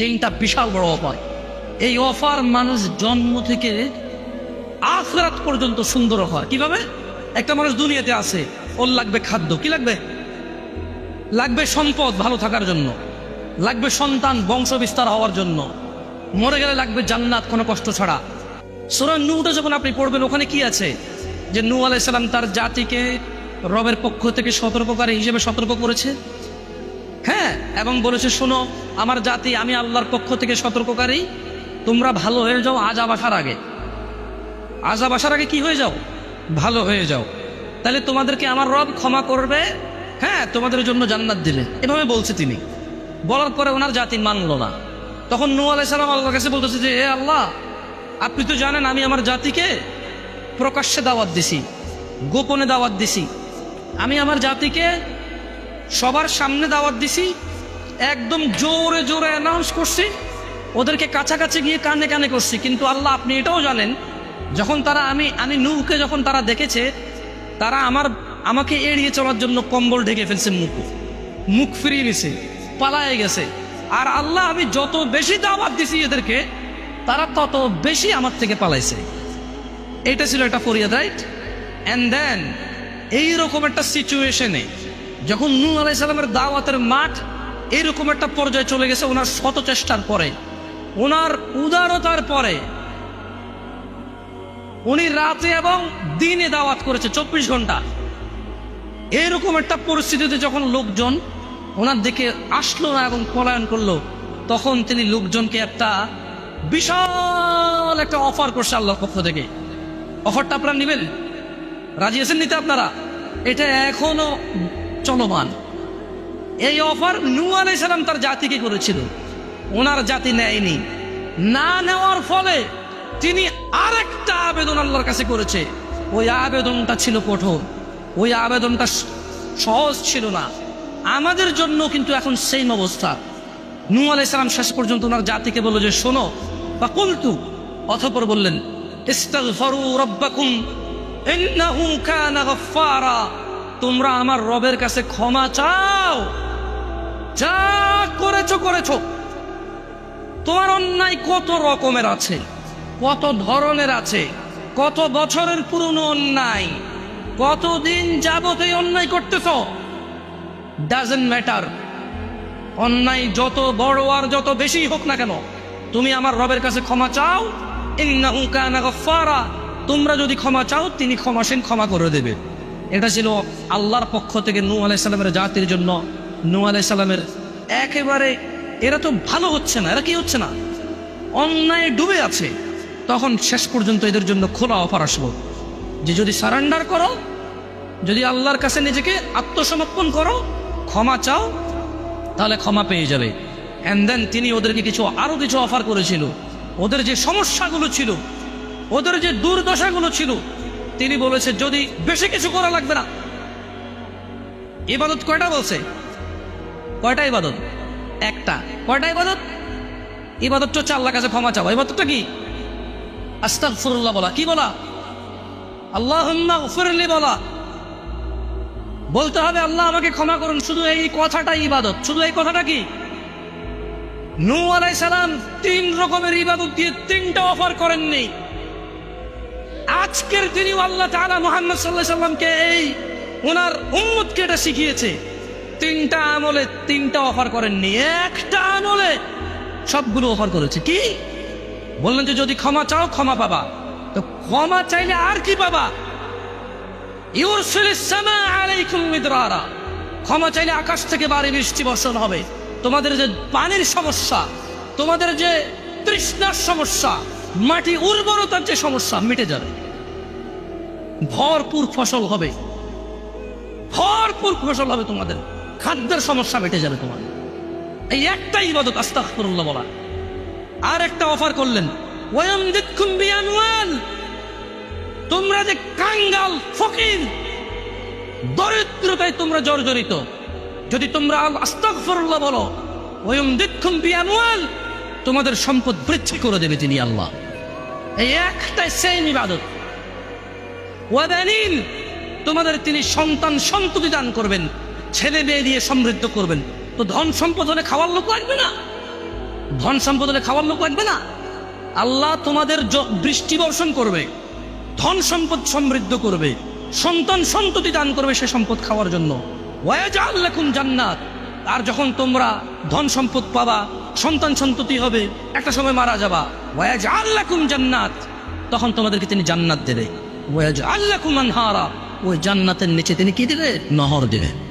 তিনটা বিশাল বড় অফার। এই অফার মানুষ জন্ম থেকে আখরাত পর্যন্ত সুন্দর হয়। কীভাবে? একটা মানুষ দুনিয়াতে আছে, ওর লাগবে খাদ্য। কি লাগবে? লাগবে সম্পদ ভালো থাকার জন্য। লাগবে সন্তান বংশ বিস্তার হওয়ার জন্য। মরে গেলে লাগবে জান্নাত, কোনো কষ্ট ছাড়া। সুরা নূটা যখন আপনি পড়বেন, ওখানে কি আছে? যে নু আলাইসাল্লাম তার জাতিকে রবের পক্ষ থেকে সতর্ককারী হিসেবে সতর্ক করেছে। হ্যাঁ এবং বলেছে, শোনো, আমার জাতি, আমি আল্লাহর পক্ষ থেকে সতর্ককারী। তোমরা ভালো হয়ে যাও, আজাব আসার আগে। আজাব আসার আগে কি হয়ে যাও? ভালো হয়ে যাও। তাহলে তোমাদেরকে আমার রব ক্ষমা করবে। হ্যাঁ তোমাদের জন্য জান্নাত দিলে। এভাবে বলছে তিনি। বলার পরে ওনার জাতি মানলো না। তখন নূ আলাইসালাম আল্লাহর কাছে বলতেছে যে হে আল্লাহ, আপনি তো জানেন, আমি আমার জাতিকে প্রকাশ্যে দাওয়াত দিছি, গোপনে দাওয়াত দিছি। আমি আমার জাতিকে সবার সামনে দাওয়াত দিছি, একদম জোরে জোরে অ্যানাউন্স করছি, ওদেরকে কাছাকাছি গিয়ে কানে কানে করছি। কিন্তু আল্লাহ, আপনি এটাও জানেন, যখন তারা আমি আমি নূকে যখন তারা দেখেছে, তারা আমার, আমাকে এড়িয়ে চলার জন্য কম্বল ঢেকে ফেলছে মুখ। মুখ ফিরিয়ে নিছে, পালায়ে গেছে। আর আল্লাহ, আমি যত বেশি দাওয়াত দিছি এদেরকে, তারা তত বেশি আমার থেকে পালাইছে। এটা ছিল একটা ফরিয়াদ রাইট অ্যান্ড দেন এইরকম একটা সিচুয়েশনে যখন নূ আলাইসাল্লামের দাওয়াতের মাঠ এরকম একটা পর্যায়ে চলে গেছে ওনার শত চেষ্টার পরে, ওনার উদারতার পরে। উনি রাতে এবং দিনে দাওয়াত করেছে চব্বিশ ঘণ্টা। এরকম একটা পরিস্থিতিতে যখন লোকজন ওনার দিকে আসলো না এবং পলায়ন করল, তখন তিনি লোকজনকে একটা বিশাল একটা অফার করছে আল্লাহর পক্ষ থেকে। অফারটা আপনারা নেবেন? রাজি আছেন নিতে আপনারা? এটা এখনও চলমান। এই অফার নূ আলাইসালাম তার জাতিকে করেছিল। ওনার জাতি নেয়নি। না নেওয়ার ফলে তিনি আরেকটা আবেদন আল্লাহর কাছে করেছে। ওই আবেদনটা ছিল কঠোর। ওই আবেদনটা সহজ ছিল না। আমাদের জন্য কিন্তু এখন সেম অবস্থা। নূ আলাইসালাম শেষ পর্যন্ত ওনার জাতিকে বলল যে, শোনো। বা কুলতু, অথপর বললেন, ইস্তাগফারু রাব্বাকুম, ইন্নাহু কানা গফফারা। তোমরা আমার রবের কাছে ক্ষমা চাও। যা করেছ করেছ। তোমার অন্যায় কত রকমের আছে, কত ধরনের আছে, কত বছরের পুরনো অন্যায়, কতদিন যাবত এই অন্যায় করতেছ? ডাজেন্ট ম্যাটার অন্যায় যত বড় আর যত বেশি হোক না কেন, তুমি আমার রবের কাছে ক্ষমা চাও। ইন্নাহু কানা গফফারা। তোমরা যদি ক্ষমা চাও, তিনি ক্ষমাসীন, ক্ষমা করে দেবে। এটা ছিল আল্লাহর পক্ষ থেকে নূ আলাইসাল্লামের জাতির জন্য। নূ আলাইসাল্লামের একেবারে এরা তো ভালো হচ্ছে না, এরা কি হচ্ছে না? অন্যায় ডুবে আছে। তখন শেষ পর্যন্ত এদের জন্য খোলা অফার আসব যে যদি সারেন্ডার করো, যদি আল্লাহর কাছে নিজেকে আত্মসমর্পণ করো, ক্ষমা চাও, তাহলে ক্ষমা পেয়ে যাবে। অ্যান্ড দেন তিনি ওদেরকে কিছু আরও কিছু অফার করেছিল। ওদের যে সমস্যাগুলো ছিল, ওদের যে দুর্দশাগুলো ছিল তিনি বলেছে, যদি বেশি কিছু করা লাগবে না। ইবাদত কয়টা বলছে? কয়টা ইবাদত? একটা। কয়টা ইবাদত? ইবাদত তো আল্লাহ কাছে ক্ষমা চাওয়া। ইবাদতটা কি? আস্তাগফিরুল্লাহ বলা। কি বলা? আল্লাহুম্মা গফিরলি বলা। বলতে হবে, আল্লাহ আমাকে ক্ষমা করুন। শুধু এই কথাটা ইবাদত। শুধু এই কথাটা কি? নূ আলাই সালাম তিন রকমের ইবাদত দিয়ে তিনটা অফার করেননি। আজকের দিনেও আল্লাহ তাআলা মোহাম্মদ আলাইহি সাল্লামকে এই ওনার উম্মতকে এটা শিখিয়েছে। তিনটা আমলে তিনটা অফার করেননি একটা আমলে সবগুলো অফার করেছে। কি? বললেন যে যদি ক্ষমা চাও, ক্ষমা পাবা। তো ক্ষমা চাইলে আর কি পাবা? ক্ষমা চাইলে আকাশ থেকে বাড়ি বৃষ্টি বর্ষণ হবে। তোমাদের যে পানির সমস্যা, তোমাদের যে তৃষ্ণার সমস্যা মাটি উর্বরতার যে সমস্যা মিটে যাবে। ভরপুর ফসল হবে। ভরপুর ফসল হবে তোমাদের। খাদ্যের সমস্যা মিটে যাবে তোমাদের। এই একটাই ইবাদত, আস্তাগফিরুল্লাহ বলা। আর একটা অফার করলেন বিআমওয়াল তোমরা যে কাঙ্গাল, ফকির, দরিদ্রতায় তোমরা জর্জরিত, যদি তোমরা আস্তাগফিরুল্লাহ বলো ওয়ায়ামদিদকুম বিআমওয়াল তোমাদের সম্পদ বৃদ্ধি করে দেবে তিনি আল্লাহ। এই একটাই সেম ইবাদত। ওয়াদানিন, তোমাদের তিনি সন্তান সন্ততি দান করবেন, ছেলে মেয়ে দিয়ে সমৃদ্ধ করবেন। তো ধন সম্পদ হলে খাওয়ার লোক লাগবে না। ধন সম্পদ হলে খাওয়ার লোক লাগবে না। আল্লাহ তোমাদের বৃষ্টি বর্ষণ করবে, ধন সম্পদ সমৃদ্ধ করবে, সন্তান সন্ততি দান করবে সে সম্পদ খাওয়ার জন্য। ওয়াজাল লাকুম জান্নাত। আর যখন তোমরা ধন সম্পদ পাবা, সন্তান সন্ততি হবে, একটা সময় মারা যাবা। ওয়াজ লাকুম জান্নাত। তখন তোমাদেরকে তিনি জান্নাত দেবে। ওয়াজ লাকুম আনহারা। ওই জান্নাতের নিচে তিনি কি দেবে? নহর দেবে।